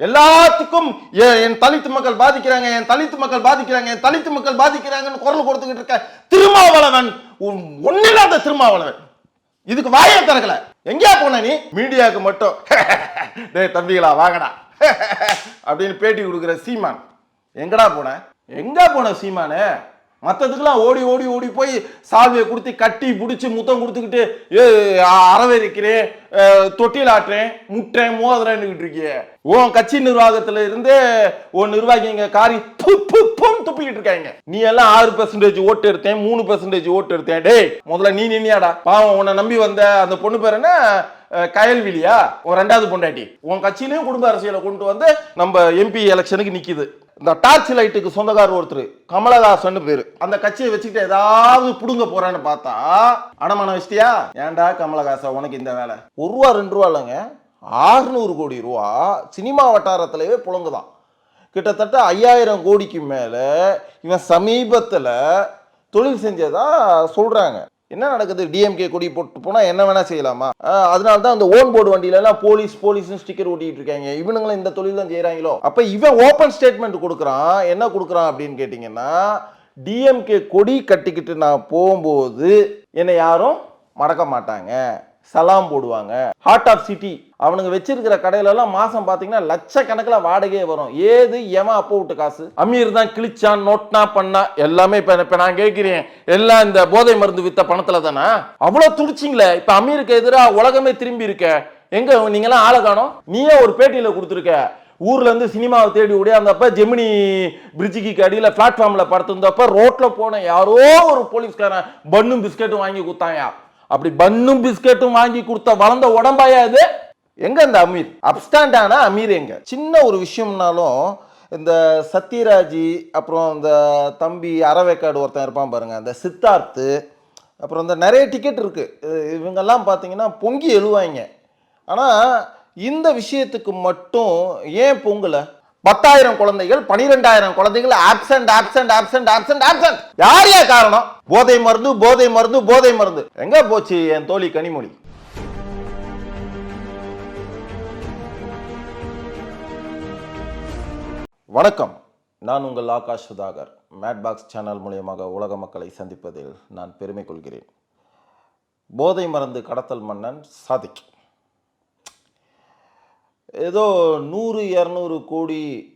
எல்லாத்துக்கும் என் தலித்து மக்கள் பாதிக்கிறாங்க என் தலித்து மக்கள் பாதிக்கிறாங்க என் தலித்து மக்கள் பாதிக்கிறாங்கன்னு குரல் கொடுத்துக்கிட்டு இருக்க திருமாவளவன் உன் ஒன்னில்லாத திருமாவளவன். இதுக்கு வாயே திறக்கல. எங்கேயா போன நீ? மீடியாவுக்கு மட்டும். டேய் தம்பிகளா வாங்கடா. அப்படின்னு பேட்டி கொடுக்குற சீமான். எங்கடா போன? எங்க போன சீமானு? மற்றதுக்கெல்லாம் ஓடி ஓடி ஓடி போய் சால்வையை கொடுத்து கட்டி பிடிச்சி முத்தம் கொடுத்துக்கிட்டு ஏ அறவரிக்கிறேன் தொட்டியில் ஆட்டுறேன் முட்டேன் மோதுறேன்னுக்கிட்டு இருக்கியே. உன் கட்சி நிர்வாகத்துல இருந்து உன் நிர்வாகிங்க காரி துப்பிக்கிட்டு இருக்காங்க. நீ எல்லாம் ஆறு பெர்சன்டேஜ் ஓட்டு எடுத்தேன் மூணு பெர்சன்டேஜ் ஓட்டு எடுத்தேன். டேய் முதல்ல நீ நின்னியாடா. பாவம் உன்னை நம்பி வந்த அந்த பொண்ணு பேர் என்ன? கயல்விழியா உன் ரெண்டாவது பொண்டாட்டி. உன் கட்சியிலையும் குடும்ப அரசியலை கொண்டு வந்து நம்ம எம்பி எலெக்ஷனுக்கு நிற்கிது இந்த டார்ச் லைட்டுக்கு சொந்தக்காரர் ஒருத்தர் கமலஹாசன் பேரு. அந்த கட்சியை வச்சுக்கிட்டு ஏதாவது புடுங்க போறான்னு பார்த்தா அடமான வச்சிட்டியா? ஏன்டா கமலஹாசன் உனக்கு இந்த வேலை? ஒரு ரூபா ரெண்டு ரூபா இல்லைங்க. ஆறுநூறு கோடி ரூபா சினிமா வட்டாரத்திலேயே புழங்குதான். கிட்டத்தட்ட ஐயாயிரம் கோடிக்கு மேலே இவன் சமீபத்தில் தொழில் செஞ்சதா சொல்கிறாங்க என்ன நடக்குது? டிஎம்கே கொடி போட்டு போனால் என்ன வேணால் செய்யலாமா? அதனால தான் அந்த ஓன் போர்டு வண்டியிலலாம் போலீஸ் போலீஸ்னு ஸ்டிக்கர் ஓட்டிகிட்டு இருக்காங்க. இவனுங்களும் இந்த தொழில் தான் செய்கிறாங்களோ அப்போ இவன் ஓப்பன் ஸ்டேட்மெண்ட் கொடுக்குறான். என்ன கொடுக்குறான் அப்படின்னு கேட்டிங்கன்னா டிஎம்கே கொடி கட்டிக்கிட்டு நான் போகும்போது என்னை யாரும் மறக்க மாட்டாங்க. சலாம் போடுவாங்க. ஹார்ட் ஆஃப் சிட்டி அவனுங்க வச்சிருக்கிற கடையில எல்லாம் மாசம் பாத்தீங்கன்னா லட்சக்கணக்கில் வாடகையே வரும். ஏது ஏமா அப்போ விட்டு காசு? அமீர் தான் கிழிச்சான் நோட்னா பண்ணா எல்லாமே இப்ப நான் கேட்கிறேன். எல்லாம் இந்த போதை மருந்து வித்த பணத்துல தானே? அவ்வளவு துடிச்சிங்களே. இப்ப அமீருக்கு எதிராக உலகமே திரும்பி இருக்க. எங்க நீங்களாம் ஆளை காணோம்? நீயே ஒரு பேட்டியில கொடுத்துருக்க. ஊர்ல இருந்து சினிமாவை தேடி ஓடியாந்தப்ப ஜெமினி பிரிட்ஜுக்கு அடியில பிளாட்ஃபார்ம்ல படுத்திருந்தப்ப ரோட்ல போன யாரோ ஒரு போலீஸ்காரன் பன்னும் பிஸ்கட்டும் வாங்கி கொடுத்தாயா? அப்படி பன்னும் பிஸ்கட்டும் வாங்கி கொடுத்த வளர்ந்த உடம்பாயா இது? எங்க இந்த அமீர்? அப்டாண்டான அமீர் எங்க? சின்ன ஒரு விஷயம்னாலும் இந்த சத்யராஜி அப்புறம் இந்த தம்பி அறவேக்காடு ஒருத்தன் இருப்பான் பாருங்க அந்த சித்தார்த்து அப்புறம் இந்த நிறைய டிக்கெட் இருக்கு. இவங்கெல்லாம் பார்த்தீங்கன்னா பொங்கி எழுவாங்க ஆனால் இந்த விஷயத்துக்கு மட்டும் ஏன் பொங்கலை? பத்தாயிரம் குழந்தைகள் பனிரெண்டாயிரம் குழந்தைகள் absent absent absent absent absent யார் யார் காரணம்? போதை மருந்து போதை மருந்து போதை மருந்து. எங்க போச்சு என் தோழி கனிமொழி? வணக்கம். நான் உங்கள் ஆகாஷ் சுதாகர். மேட்பாக்ஸ் சேனல் மூலியமாக உலக மக்களை சந்திப்பதில் நான் பெருமை கொள்கிறேன் போதை மருந்து கடத்தல் மன்னன் சாதிக். ஏதோ நூறு இரநூறு கோடி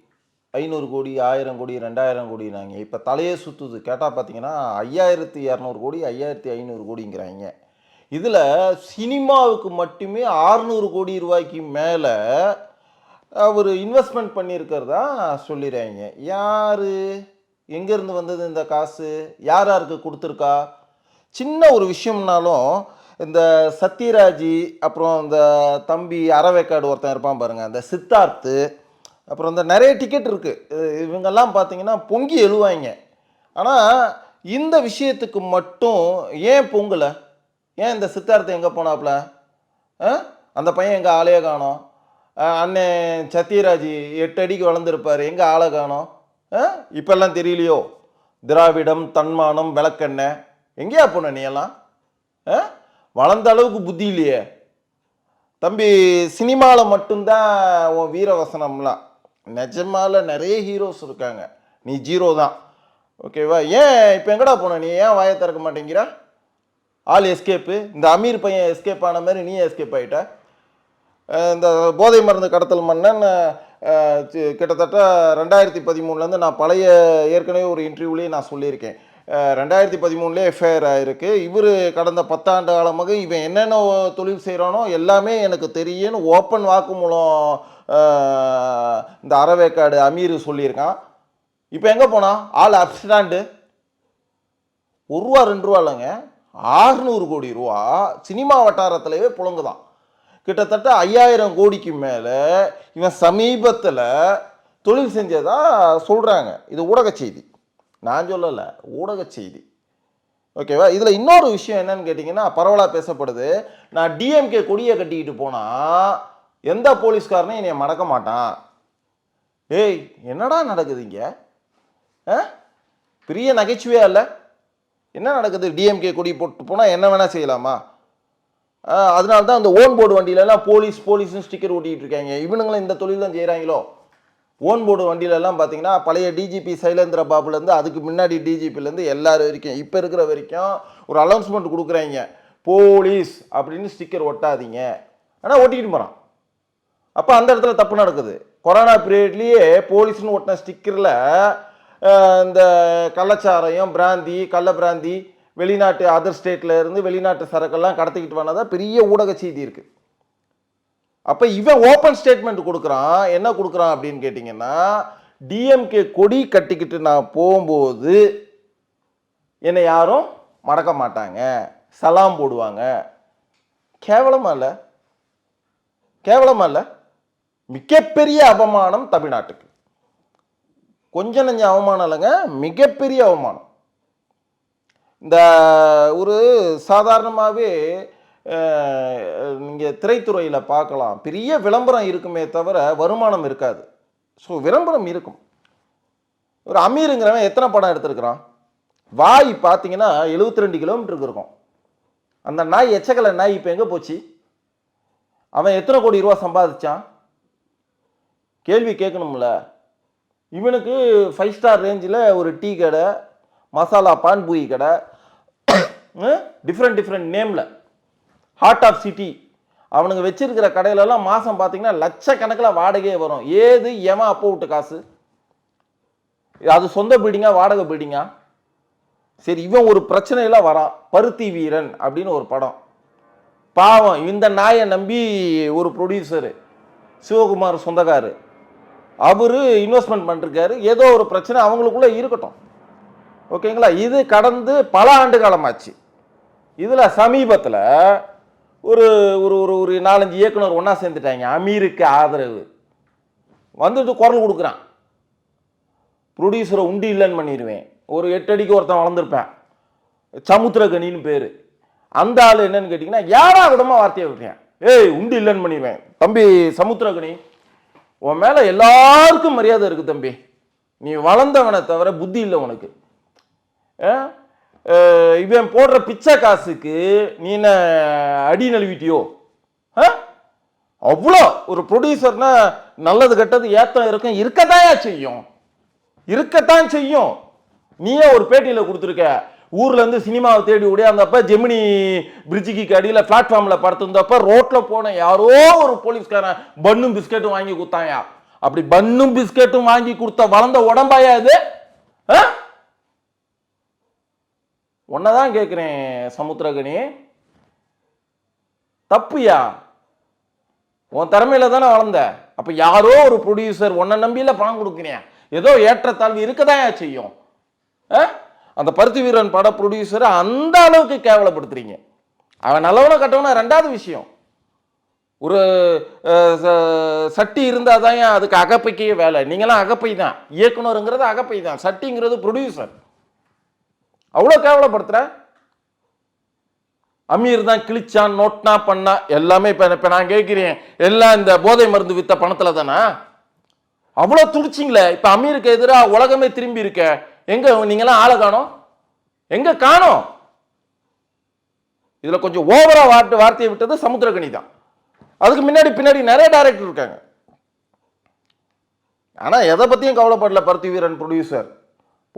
ஐநூறு கோடி ஆயிரம் கோடி ரெண்டாயிரம் கோடி நாங்கள் இப்போ தலையே சுற்றுது கேட்டால் பார்த்தீங்கன்னா ஐயாயிரத்தி இரநூறு கோடி ஐயாயிரத்தி ஐநூறு கோடிங்கிறாங்க. இதில் சினிமாவுக்கு மட்டுமே ஆறுநூறு கோடி ரூபாய்க்கு மேலே அவர் இன்வெஸ்ட்மெண்ட் பண்ணியிருக்கிறதா சொல்லிடுறாங்க யார்? எங்கேருந்து வந்தது இந்த காசு? யார் யாருக்கு கொடுத்துருக்கா? சின்ன ஒரு விஷயம்னாலும் இந்த சத்யராஜி அப்புறம் இந்த தம்பி அறவேக்காடு ஒருத்தன் இருப்பான் பாருங்கள் அந்த சித்தார்த்து அப்புறம் இந்த நிறைய டிக்கெட் இருக்குது இவங்கெல்லாம் பார்த்தீங்கன்னா பொங்கி எழுவாங்க ஆனால் இந்த விஷயத்துக்கு மட்டும் ஏன் பொங்கலை? ஏன் இந்த சித்தார்த்து எங்கே போனாப்புல ஆ? அந்த பையன் எங்கே ஆளையே காணோம். அண்ணன் சத்யராஜ் எட்டு அடிக்கு வளர்ந்துருப்பார். எங்கே ஆளை காணோம்? ஆ? இப்பெல்லாம் தெரியலையோ? திராவிடம் தன்மானம் விளக்கெண்ணெய் எங்கேயா போன நீ எல்லாம்? ஆ? வளர்ந்த அளவுக்கு புத்தி இல்லையே. தம்பி சினிமாவில் மட்டும்தான் உன் வீரவசனம்லாம். நிஜமால நிறைய ஹீரோஸ் இருக்காங்க. நீ ஜீரோ தான். ஓகேவா ஏன் இப்போ எங்கடா போன? நீ ஏன் வாயை திறக்க மாட்டேங்கிற? ஆள் எஸ்கேப்பு இந்த அமீர் பையன் எஸ்கேப் ஆன மாதிரி நீ எஸ்கேப் ஆகிட்ட இந்த போதை மருந்து கடத்தல் மன்னன் கிட்டத்தட்ட ரெண்டாயிரத்தி பதிமூணுலேருந்து நான் பழைய ஏற்கனவே ஒரு இன்டர்வியூலேயே நான் சொல்லியிருக்கேன். ரெண்டாயிரத்தி பதிமூணுலேயே எஃப்ஐஆர் ஆயிருக்கு. இவர் கடந்த பத்தாண்டு காலமாக இவன் என்னென்ன தொழில் செய்கிறானோ எல்லாமே எனக்கு தெரியும்னு ஓப்பன் வாக்குமூலம் மூலம் இந்த அறவேக்காடு அமீர் சொல்லியிருக்கான். இப்போ எங்கே போனான் ஆள் அப்ஸ்டாண்டு ஒரு ரூபா ரெண்டு ரூபா இல்லைங்க. ஆறுநூறு கோடி ரூபா சினிமா வட்டாரத்திலேயே புழங்குதான். கிட்டத்தட்ட ஐயாயிரம் கோடிக்கு மேலே இவன் சமீபத்தில் தொழில் செஞ்சதாக சொல்கிறாங்க இது ஊடக செய்தி. நான் சொல்லலை ஊடக செய்தி. ஓகேவா இதில் இன்னொரு விஷயம் என்னன்னு கேட்டிங்கன்னா பரவலாக பேசப்படுது. நான் டிஎம்கே கொடியை கட்டிக்கிட்டு போனால் எந்த போலீஸ்காரனையும் என்னை மடக்க மாட்டான். ஏய் என்னடா நடக்குது இங்கே? ஆ? பெரிய நகைச்சுவையாக இல்லை? என்ன நடக்குது? டிஎம்கே கொடி போட்டு போனால் என்ன வேணால் செய்யலாமா? அதனால தான் அந்த ஓன் போர்டு வண்டியிலலாம் போலீஸ் போலீஸ்னு ஸ்டிக்கர் ஓட்டிகிட்டு இருக்காங்க. இவனுங்களும் இந்த தொழில் தான் செய்கிறாங்களோ ஓன் போர்டு வண்டியிலலாம் பார்த்தீங்கன்னா பழைய டிஜிபி சைலேந்திர பாபுலேருந்து அதுக்கு முன்னாடி டிஜிபிலேருந்து எல்லாரும் வரைக்கும் இப்போ இருக்கிற வரைக்கும் ஒரு அனௌன்ஸ்மெண்ட் கொடுக்குறாங்க. போலீஸ் அப்படின்னு ஸ்டிக்கர் ஒட்டாதீங்க. ஆனால் ஒட்டிக்கிட்டு போகிறான் அப்போ அந்த இடத்துல தப்பு நடக்குது. கொரோனா பீரியட்லேயே போலீஸ்னு ஒட்டின ஸ்டிக்கரில் இந்த கள்ளச்சாராயம் பிராந்தி கள்ள பிராந்தி வெளிநாட்டு அதர் ஸ்டேட்டில் இருந்து வெளிநாட்டு சரக்கெல்லாம் கடத்திக்கிட்டு வந்தால் பெரிய ஊடக செய்தி இருக்குது அப்போ இவன் ஓப்பன் ஸ்டேட்மெண்ட் கொடுக்குறான். என்ன கொடுக்குறான் அப்படின்னு கேட்டிங்கன்னா டிஎம்கே கொடி கட்டிக்கிட்டு நான் போகும்போது என்னை யாரும் மறக்க மாட்டாங்க. சலாம் போடுவாங்க. கேவலமாக இல்லை? கேவலமாக இல்லை? மிகப்பெரிய அவமானம் தமிழ்நாட்டுக்கு. கொஞ்சம் நஞ்ச அவமானம் இல்லைங்க மிகப்பெரிய அவமானம். இந்த ஒரு சாதாரணமாகவே நீங்கள் திரைத்துறையில் பார்க்கலாம். பெரிய விளம்பரம் இருக்குமே தவிர வருமானம் இருக்காது. ஸோ விளம்பரம் இருக்கும். ஒரு அமீருங்கிறவன் எத்தனை படம் எடுத்திருக்கிறான்? வாய் பார்த்தீங்கன்னா 72 ரெண்டு கிலோமீட்டருக்கு இருக்கும். அந்த நாய் எச்சக்கலை நாய் இப்போ எங்கே போச்சு? அவன் எத்தனை கோடி ரூபா சம்பாதிச்சான்? கேள்வி கேட்கணும்ல. இவனுக்கு ஃபைவ் ஸ்டார் ரேஞ்சில் ஒரு டீ கடை மசாலா பான்பூரி கடை டிஃப்ரெண்ட் டிஃப்ரெண்ட் நேமில் ஹார்ட் ஆஃப் சிட்டி அவனுங்க வச்சிருக்கிற கடையிலலாம் மாதம் பார்த்தீங்கன்னா லட்சக்கணக்கில் வாடகையே வரும். ஏது ஏமா அப்போ விட்டு காசு? அது சொந்த பில்டிங்கா வாடகை பில்டிங்கா சரி இவன் ஒரு பிரச்சனையில் வரான். பருத்தி வீரன் அப்படின்னு ஒரு படம். பாவம் இந்த நாயை நம்பி ஒரு ப்ரொடியூசரு சிவகுமார் சொந்தக்காரு. அவர் இன்வெஸ்ட்மெண்ட் பண்ணிருக்காரு. ஏதோ ஒரு பிரச்சனை அவங்களுக்குள்ளே இருக்கட்டும். ஓகேங்களா இது கடந்து பல ஆண்டு காலமாச்சு. இதில் சமீபத்தில் ஒரு ஒரு ஒரு ஒரு நாலஞ்சு இயக்குனர் ஒன்றா சேர்ந்துட்டாங்க. அமீருக்கு ஆதரவு. வந்துட்டு குரல் கொடுக்குறான். ப்ரொடியூசரை உண்டி இல்லைன்னு பண்ணிடுவேன் ஒரு எட்டு அடிக்கு ஒருத்தன் வளர்ந்துருப்பேன். சமுத்திரகனின்னு பேர். அந்த ஆள் என்னன்னு கேட்டிங்கன்னா யாரா விடமா வார்த்தையை விட்டேன் ஏய் உண்டு இல்லைன்னு பண்ணிடுவேன் தம்பி சமுத்திரகனி உன் மேலே எல்லாருக்கும் மரியாதை இருக்குது தம்பி. நீ வளர்ந்தவனை தவிர புத்தி இல்லை உனக்கு. ஆ? இவன் போடுற பிச்சை காசுக்கு நீ என்ன அடி நழுவிட்டியோ? ஆ? அவ்வளோ. ஒரு ப்ரொடியூசர்னா நல்லது கெட்டது ஏத்தம் இருக்கும் இருக்கத்தாயா செய்யும்? இருக்கத்தான் செய்யும். நீயே ஒரு பேட்டியில் கொடுத்துருக்க. ஊர்ல இருந்து சினிமாவை தேடி ஓடியாந்தப்ப ஜெமினி பிரிட்ஜுக்கு அடியில் பிளாட்ஃபார்மில் படுத்திருந்தப்ப ரோட்ல போன யாரோ ஒரு போலீஸ்காரன் பன்னும் பிஸ்கெட்டும் வாங்கி கொடுத்தாயா? அப்படி பன்னும் பிஸ்கெட்டும் வாங்கி கொடுத்த வளர்ந்த உடம்பாயா இது? ஆ? உன்னதான் கேட்குறேன் சமுத்திரகனி. தப்புயா? உன் திறமையில தானே வளர்ந்த. அப்போ யாரோ ஒரு ப்ரொடியூசர் உன்னை நம்பியில் பணம் கொடுக்குறியா? ஏதோ ஏற்றத்தாழ்வு இருக்கதான் செய்யும். ஆ? அந்த பருத்தி வீரன் பட ப்ரொடியூசரை அந்த அளவுக்கு கேவலப்படுத்துறீங்க. அவன் நல்லவனை கட்டவனா ரெண்டாவது விஷயம். ஒரு ச- சட்டி இருந்தால் தான் அதுக்கு அகப்பைக்கே வேலை. நீங்களாம் அகப்பை தான். இயக்குனருங்கிறது அகப்பை தான். சட்டிங்கிறது ப்ரொடியூசர் அவ்வளோ கேவலப்படுத்துகிற அமீர் தான் கிழிச்சான் நோட்னா பண்ணா எல்லாமே இப்போ இப்போ நான் கேட்குறேன். எல்லாம் இந்த போதை மருந்து வித்த பணத்தில் தானே? அவ்வளோ துடிச்சிங்களே. இப்போ அமீருக்கு எதிராக உலகமே திரும்பி இருக்க. எங்கே நீங்களாம் ஆளை காணோம்? எங்கே காணோம்? இதில் கொஞ்சம் ஓவரா வார்த்தை வார்த்தையை விட்டது சமுத்திரகனி தான். அதுக்கு முன்னாடி பின்னாடி நிறைய டைரக்டர் இருக்காங்க. ஆனால் எதை பற்றியும் கவலைப்படல பருத்தி வீரன் ப்ரொடியூசர்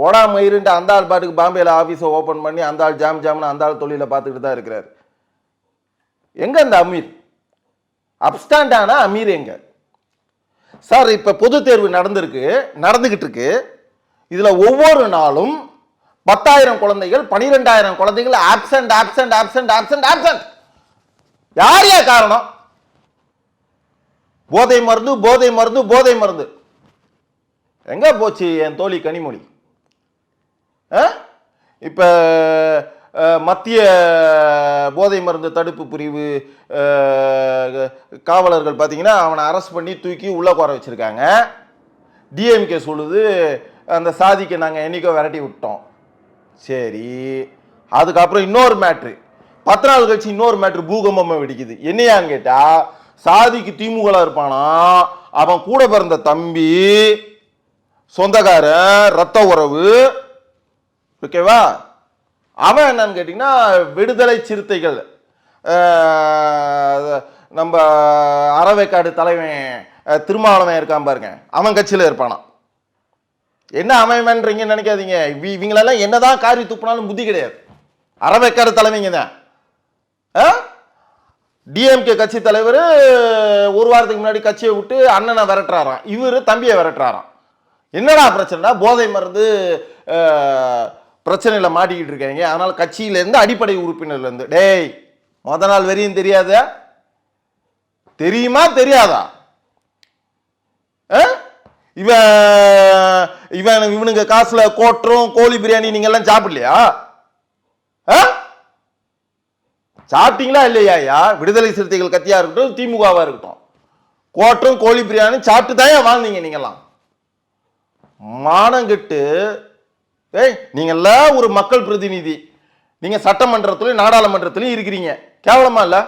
போடா மயிருன்ட்டு அந்த ஆள் பாட்டுக்கு பாம்பேயில் ஆஃபீஸை ஓப்பன் பண்ணி அந்த ஆள் ஜாம் ஜாம்னு அந்த ஆள் தொழிலை பார்த்துக்கிட்டு தான் இருக்கிறார். எங்கே இந்த அமீர்? அப்டாண்டானா அமீர் எங்க? சார் இப்போ பொது தேர்வு நடந்திருக்கு நடந்துக்கிட்டு இருக்கு. இதில் ஒவ்வொரு நாளும் பத்தாயிரம் குழந்தைகள் பனிரெண்டாயிரம் குழந்தைகள் absent absent absent absent absent யார் காரணம்? போதை மருந்து போதை மருந்து போதை மருந்து. எங்க போச்சு என் தோழி கனிமொழி? இப்போ மத்திய போதை மருந்து தடுப்பு பிரிவு காவலர்கள் பார்த்தீங்கன்னா அவனை அரெஸ்ட் பண்ணி தூக்கி உள்ளே குற வச்சிருக்காங்க. டிஎம்கே சொல்லுது அந்த சாதிக்கு நாங்கள் என்னைக்கோ விரட்டி விட்டோம். சரி. அதுக்கப்புறம் இன்னொரு மேட்ரு பத்து நாள் கழிச்சு இன்னொரு மேட்ரு பூகம்பமாக வெடிக்குது. என்னையான்னு கேட்டால் சாதிக்கு திமுகல இருப்பானா? அவன் கூட பிறந்த தம்பி சொந்தக்காரன் ரத்த உறவு ஓகேவா அவன் என்னன்னு கேட்டிங்கன்னா விடுதலை சிறுத்தைகள். நம்ம அறவைக்காடு தலைவன் திருமாவளவன் இருக்கான் பாருங்க. அவன் கட்சியில் இருப்பானான் என்ன அமைவன்றீங்கன்னு நினைக்காதீங்க. இவ- இவங்களெல்லாம் என்னதான் காரி துப்புனாலும் புத்தி கிடையாது. அறவைக்காடு தலைவங்க தான் டிஎம்கே கட்சி தலைவர் ஒரு வாரத்துக்கு முன்னாடி கட்சியை விட்டு அண்ணனை விரட்டுறாராம். இவர் தம்பியை விரட்டுறாராம். என்னடா பிரச்சனைனா போதை மருந்து பிரச்சனையில் மாட்டிக்கிட்டு இருக்காங்க. அதனால் கட்சியிலேருந்து அடிப்படை உறுப்பினர்லேருந்து டேய் மொதல் நாள் வரையும் தெரியாத? தெரியுமா? தெரியாதா? இவன் இவன் இவனுங்க காசில் கோட்டரும் கோழி பிரியாணி நீங்கள்லாம் சாப்பிடலையா? சாப்பிட்டீங்களா இல்லையாயா விடுதலை சிறுத்தைகள் கத்தியாக இருக்கட்டும் திமுகவாக இருக்கட்டும். கோட்டும் கோழி பிரியாணி சாப்பிட்டு தான் வாழ்ந்தீங்க நீங்கெல்லாம். மானங்கிட்டு ஏய் நீங்கெல்லாம் ஒரு மக்கள் பிரதிநிதி. நீங்கள் சட்டமன்றத்திலும் நாடாளுமன்றத்துலையும் இருக்கிறீங்க. கேவலமா இல்லை?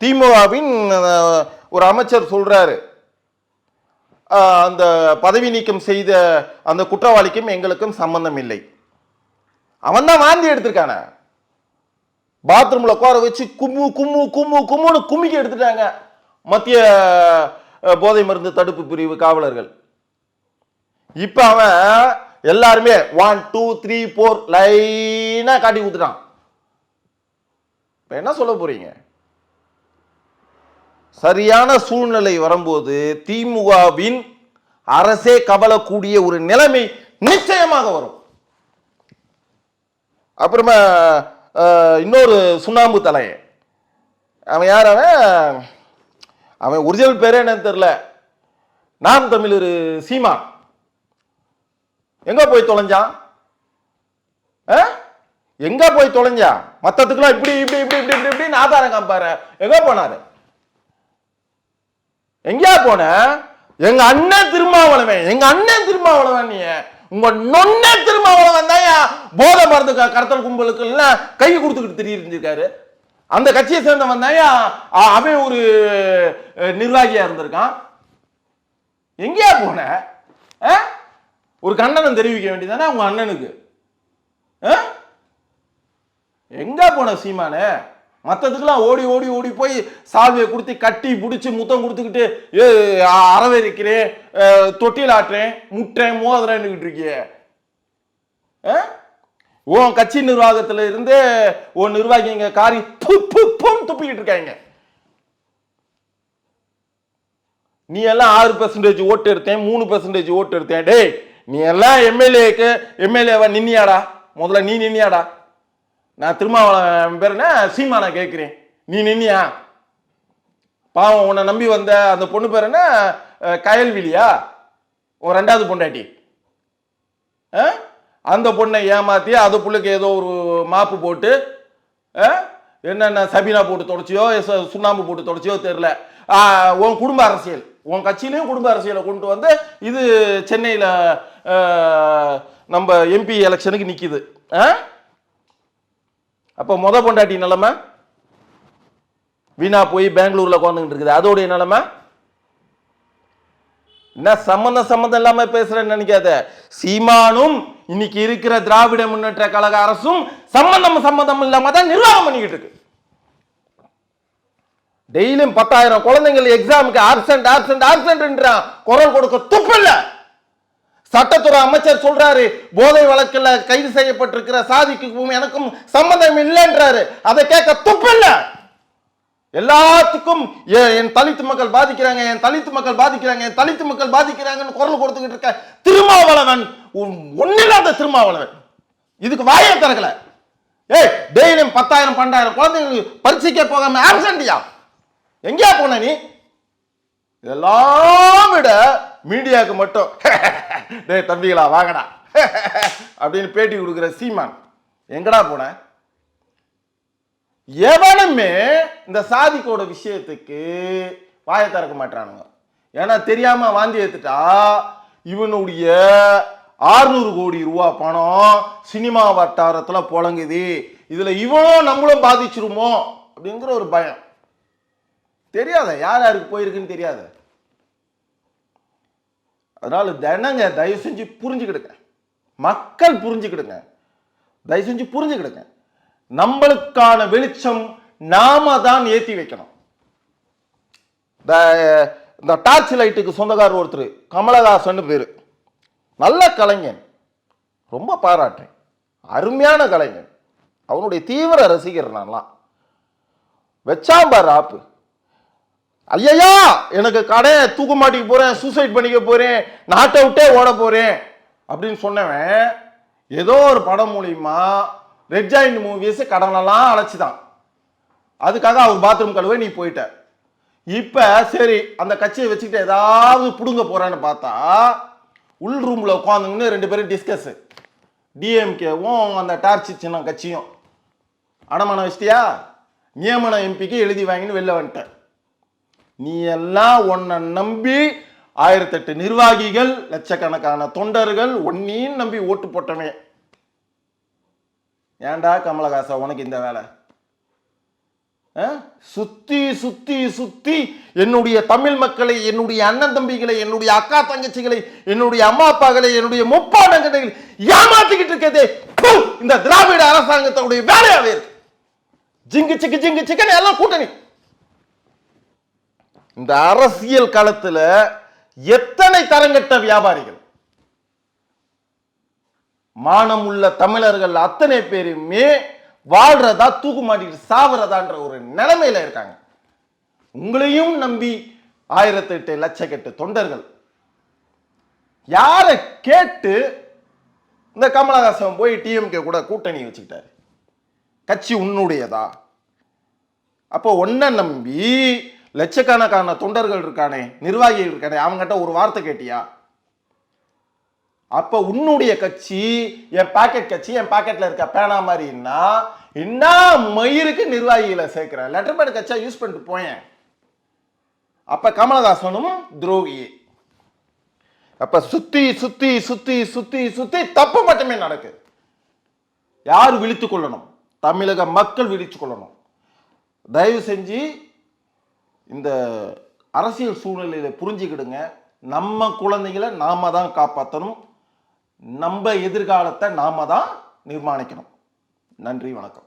திமுகவின் ஒரு அமைச்சர் சொல்கிறாரு அந்த பதவி நீக்கம் செய்த அந்த குற்றவாளிக்கும் எங்களுக்கும் சம்பந்தம் இல்லை. அவன் தான் வாந்தி எடுத்திருக்கானே. பாத்ரூமில் உட்கார வச்சு கும்மு கும்மு கும்மு கும்முன்னு கும்மிக்கு எடுத்துட்டாங்க. மத்திய போதை மருந்து தடுப்பு பிரிவு காவலர்கள். இப்போ அவன் எல்லாருமே ஒன் டூ த்ரீ ஃபோர் லைனா காட்டி கொடுத்துட்டான். இப்ப என்ன சொல்ல போறீங்க? சரியான சூழ்நிலை வரும்போது திமுகவின் அரசே கவலக்கூடிய ஒரு நிலைமை நிச்சயமாக வரும். அப்புறமா இன்னொரு சுண்ணாம்பு தலை அவன் யார் அவன்? அவன் ஒரிஜினல் பேரே என்னன்னு தெரில நாம் தமிழர் சீமா எங்க போய் தொலைஞ்சான் ஆ? எங்க போய் தொலைஞ்சா? மத்தத்துக்குலாம் இப்படி இப்படி இப்படி இப்படி இப்படி இப்படின்னு ஆதாரம் காம்பாரு எங்க போனாரு? எங்கேயா போன? எங்க அண்ணன் திருமாவளவன். எங்க அண்ணன் திருமாவளவன் நீ. உங்க நொன்ன திருமாவளவன் தான் போதை மருந்து க- கடத்தல் கும்பலுக்கு எல்லாம் கை கொடுத்துக்கிட்டு தெரியிருந்திருக்காரு அந்த கட்சியை சேர்ந்தவன் தான் அவன் ஒரு நிர்வாகியா இருந்திருக்கான். எங்கேயா போன? ஆ? ஒரு கண்டனம் தெரிவிக்க வேண்டியதானே உங்க அண்ணனுக்கு? ஆ? எங்க போன சீமானே? மற்றதுக்கெல்லாம் ஓடி ஓடி ஓடி போய் சால்வையை கொடுத்து கட்டி பிடிச்சி முத்தம் கொடுத்துக்கிட்டு ஏ அறவரிக்கிறேன் தொட்டியில் ஆட்டுறேன் முட்டேன் மோதுறேன்னுக்கிட்டு இருக்கியே. ஆ? உன் கட்சி நிர்வாகத்துல இருந்து உன் நிர்வாகிங்க காரி பு பு துப்பிக்கிட்டு இருக்காங்க. நீ எல்லாம் ஆறு பெர்சன்டேஜ் ஓட்டு எடுத்தேன் மூணு பெர்சன்டேஜ் ஓட்டு எடுத்தேன் டேய். நீ எல்லாம் எம்எல்ஏக்கு எம்எல்ஏவா நின்னியாடா? முதல்ல நீ நின்னியாடா? நான் திருமாவளவன் பேர் என்ன? சீமா நான் கேட்குறேன். நீ நின்னியா? பாவம் உன்னை நம்பி வந்த அந்த பொண்ணு பேர் என்ன? கயல்விழியா? உன் ரெண்டாவது பொண்டாட்டி. ஆ? அந்த பொண்ணை ஏமாத்தி அது பிள்ளைக்கு ஏதோ ஒரு மாப்பு போட்டு ஆ? என்னென்ன சபீனா போட்டு தொடச்சியோ சுண்ணாம்பு போட்டு தொடச்சியோ தெரில உன் குடும்ப அரசியல். உன் கட்சியிலையும் குடும்ப அரசியலை கொண்டு வந்து இது சென்னையில் நம்ம எம்பி எலெக்ஷனுக்கு நிற்கிது அப்போ மொத பொண்டாட்டி நிலமை? வீணா போய் பெங்களூரில் உட்காந்துக்கிட்டு இருக்குது. அதோடைய நிலமை? என்ன சம்பந்தம் சம்பந்தம் இல்லாம பேசுறேன்னு நினைக்காத. சீமானும் இன்னைக்கு இருக்கிற திராவிட முன்னேற்ற கழக அரசும் சம்பந்தம் சம்பந்தம் இல்லாம தான் நிர்வாகம் பண்ணிக்கிட்டு இருக்கு. டெய்லியும் பத்தாயிரம் குழந்தைங்கள் எக்ஸாமுக்கு ஆப்சென்ட் ஆப்சென்ட் ஆப்சென்ட்ன்றான் குரல் கொடுக்க துப்பில்ல சட்டத்துறை அமைச்சர் சொல்றாரு போதை வழக்கில் கைது செய்யப்பட்டிருக்கிற சாதிக்கும் எனக்கும் சம்பந்தம் இல்லைன்றாரு. அதை கேட்க துப்பில்ல எல்லாத்துக்கும் என் தலித்து மக்கள் பாதிக்கிறாங்க என் தலித்து மக்கள் பாதிக்கிறாங்க என் தலித்து மக்கள் பாதிக்கிறாங்கன்னு குரல் கொடுத்துக்கிட்டு இருக்க திருமாவளவன் ஒன்னில்லாத திருமாவளவன். இதுக்கு வாயை திறக்கல. ஏய் டெய்லியும் பத்தாயிரம் பன்னெண்டாயிரம் குழந்தைங்களுக்கு பரீட்சைக்கே போகாம ஆப்சண்டியா எங்கேயா போன நீ? இதெல்லாம் விட மீடியாவுக்கு மட்டும். டேய் தம்பிகளா வாங்கடா. அப்படின்னு பேட்டி கொடுக்குற சீமான். எங்கடா போன? எவனுமே இந்த சாதிக்கோட விஷயத்துக்கு வாயை திறக்க மாட்டானுங்க ஏன்னா தெரியாம வாந்தி எடுத்துட்டா இவனுடைய ஆறுநூறு கோடி ரூபா பணம் சினிமா வட்டாரத்தில் புழங்குது. இதில் இவனும் நம்மளும் பாதிச்சிருமோ அப்படிங்கிற ஒரு பயம். தெரியாத யார் யாருக்கு போயிருக்குன்னு தெரியாத. அதனால தினங்க தயவு செஞ்சு புரிஞ்சுக்கிடுங்க. மக்கள் புரிஞ்சுக்கிடுங்க. தயவு செஞ்சு புரிஞ்சுக்கிடுங்க. நம்மளுக்கான வெளிச்சம் நாம தான் ஏற்றி வைக்கணும். இந்த இந்த டார்ச் லைட்டுக்கு சொந்தக்காரர் ஒருத்தர் கமலஹாசன் பேர். நல்ல கலைஞன். ரொம்ப பாராட்டேன் அருமையான கலைஞன். அவனுடைய தீவிர ரசிகர் நான்லாம். வச்சாம்பார் ஆப்பு. ஐயையா எனக்கு கடை தூக்க மாட்டிக்க போகிறேன் சூசைட் பண்ணிக்க போகிறேன் நாட்டை விட்டே ஓட போகிறேன் அப்படின்னு சொன்னவன் ஏதோ ஒரு படம் மூலியமா ரெட் ஜாயிண்ட் மூவிஸ் கடனெல்லாம் அழைச்சிதான். அதுக்காக அவர் பாத்ரூம் கழுவ நீ போயிட்ட. இப்போ சரி அந்த கட்சியை வச்சுக்கிட்டு ஏதாவது பிடுங்க போகிறான்னு பார்த்தா உள் ரூமில் உட்காந்துங்கன்னு ரெண்டு பேரும் டிஸ்கஸ்ஸு டிஎம்கேவும் அந்த டார்ச்சி சின்ன கட்சியும். அடமான வச்சிட்டியா? நியமன எம்பிக்கு எழுதி வாங்கின்னு வெளில வந்துட்டேன். நீ எல்லாம் உன்னை நம்பி ஆயிரத்தெட்டு நிர்வாகிகள் லட்சக்கணக்கான தொண்டர்கள் ஒன்னையும் நம்பி ஓட்டு போட்டவன் ஏன்டா கமலஹாசா உனக்கு இந்த வேலை? ஆ? சுத்தி சுத்தி சுத்தி என்னுடைய தமிழ் மக்களை என்னுடைய அண்ணன் தம்பிகளை என்னுடைய அக்கா தங்கச்சிகளை என்னுடைய அம்மா அப்பாக்களை என்னுடைய முப்பாடங்களை ஏமாத்திக்கிட்டு இருக்கதே இந்த திராவிட அரசாங்கத்தோடைய வேலையாவே இருக்கு. ஜிங்கு சிக்கு ஜிங்கு சிக்கன் எல்லாம் கூட்டணி. இந்த அரசியல் களத்தில் எத்தனை தரங்கட்ட வியாபாரிகள்? மானம் உள்ள தமிழர்கள் அத்தனை பேருமே வாழ்றதா தூக்கு மாட்டிட்டு சாவறதான்ற ஒரு நிலைமையில இருக்காங்க. உங்களையும் நம்பி ஆயிரத்தெட்டு லட்சக்கெட்டு தொண்டர்கள். யாரை கேட்டு இந்த கமலஹாசன் போய் டிஎம்கே கூட கூட்டணி வச்சுக்கிட்டாரு? கட்சி உன்னுடையதா? அப்போ ஒன்ன நம்பி லட்சக்கணக்கான தொண்டர்கள் இருக்கானே நிர்வாகிகள் இருக்கானே அவங்ககிட்ட ஒரு வார்த்தை கேட்டியா? அப்போ உன்னுடைய கட்சி என் பாக்கெட் கட்சி என் பாக்கெட்டில் இருக்க பேனா மாதிரின்னா என்ன மயிருக்கு நிர்வாகிகளை சேர்க்குறேன் லெட்டர் பேட் கட்சியாக யூஸ் பண்ணிட்டு போயேன். அப்போ கமலஹாசனும் துரோகி. அப்போ சுத்தி சுத்தி சுத்தி சுத்தி சுத்தி தப்பு மட்டுமே நடக்குது யார் விழித்து கொள்ளணும்? தமிழக மக்கள் விழித்து கொள்ளணும். தயவு செஞ்சு இந்த அரசியல் சூழ்நிலையில் புரிஞ்சுக்கிடுங்க. நம்ம குழந்தைகளை நாம தான் காப்பாற்றணும் நம்ம எதிர்காலத்தை நாம தான் நிர்மாணிக்கணும். நன்றி வணக்கம்.